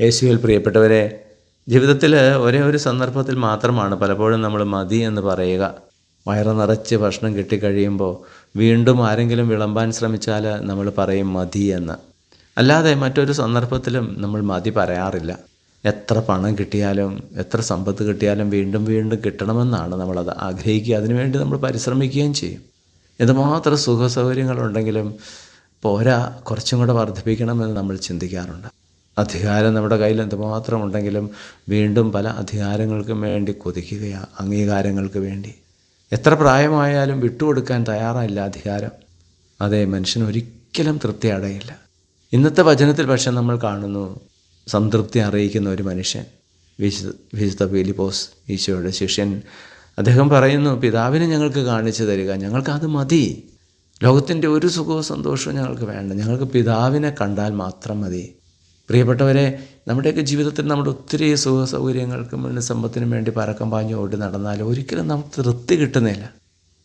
യേശുവിൽ പ്രിയപ്പെട്ടവരെ ജീവിതത്തിൽ ഒരേ ഒരു സന്ദർഭത്തിൽ മാത്രമാണ് പലപ്പോഴും നമ്മൾ മതി എന്ന് പറയുക. വയറ് നിറച്ച് ഭക്ഷണം കിട്ടിക്കഴിയുമ്പോൾ വീണ്ടും ആരെങ്കിലും വിളമ്പാൻ ശ്രമിച്ചാൽ നമ്മൾ പറയും മതി എന്ന്. അല്ലാതെ മറ്റൊരു സന്ദർഭത്തിലും നമ്മൾ മതി പറയാറില്ല. എത്ര പണം കിട്ടിയാലും എത്ര സമ്പത്ത് കിട്ടിയാലും വീണ്ടും വീണ്ടും കിട്ടണമെന്നാണ് നമ്മളത് ആഗ്രഹിക്കുക. അതിനുവേണ്ടി നമ്മൾ പരിശ്രമിക്കുകയും ചെയ്യും. എന്തുമാത്രം സുഖ സൗകര്യങ്ങളുണ്ടെങ്കിലും പോരാ കുറച്ചും കൂടെ വർദ്ധിപ്പിക്കണമെന്ന് നമ്മൾ ചിന്തിക്കാറുണ്ട്. അധികാരം നമ്മുടെ കയ്യിൽ എന്തുമാത്രം ഉണ്ടെങ്കിലും വീണ്ടും പല അധികാരങ്ങൾക്കും വേണ്ടി കൊതിക്കുകയാണ് അംഗീകാരങ്ങൾക്ക് വേണ്ടി. എത്ര പ്രായമായാലും വിട്ടുകൊടുക്കാൻ തയ്യാറായില്ല അധികാരം. അതെ മനുഷ്യൻ ഒരിക്കലും തൃപ്തി അടയില്ല. ഇന്നത്തെ വചനത്തിൽ പക്ഷെ നമ്മൾ കാണുന്നു സംതൃപ്തി അറിയിക്കുന്ന ഒരു മനുഷ്യൻ വിശുദ്ധ വിശുദ്ധ പീലിപ്പോസ് ഈശോയുടെ ശിഷ്യൻ. അദ്ദേഹം പറയുന്നു പിതാവിനെ ഞങ്ങൾക്ക് കാണിച്ചു തരിക ഞങ്ങൾക്ക് അത് മതി. ലോകത്തിന്റെ ഒരു സുഖവും സന്തോഷവും ഞങ്ങൾക്ക് വേണ്ട. ഞങ്ങൾക്ക് പിതാവിനെ കണ്ടാൽ മാത്രം മതി. പ്രിയപ്പെട്ടവരെ നമ്മുടെയൊക്കെ ജീവിതത്തിൽ നമ്മുടെ ഒത്തിരി സുഖ സൗകര്യങ്ങൾക്കും വേണ്ടി സമ്പത്തിനും വേണ്ടി പരക്കം പാഞ്ഞു ഓടി നടന്നാൽ ഒരിക്കലും നമുക്ക് തൃപ്തി കിട്ടുന്നില്ല.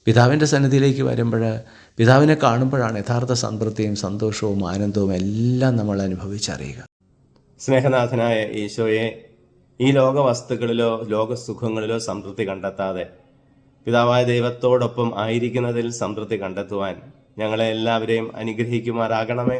പിതാവിന്റെ സന്നിധിയിലേക്ക് വരുമ്പോൾ പിതാവിനെ കാണുമ്പോഴാണ് യഥാർത്ഥ സംതൃപ്തിയും സന്തോഷവും ആനന്ദവും എല്ലാം നമ്മൾ അനുഭവിച്ചറിയുക. സ്നേഹനാഥനായ ഈശോയെ ഈ ലോക വസ്തുക്കളിലോ ലോകസുഖങ്ങളിലോ സംതൃപ്തി കണ്ടെത്താതെ പിതാവായ ദൈവത്തോടൊപ്പം ആയിരിക്കുന്നതിൽ സംതൃപ്തി കണ്ടെത്തുവാൻ ഞങ്ങളെ എല്ലാവരെയും അനുഗ്രഹിക്കുമാറാകണമേ.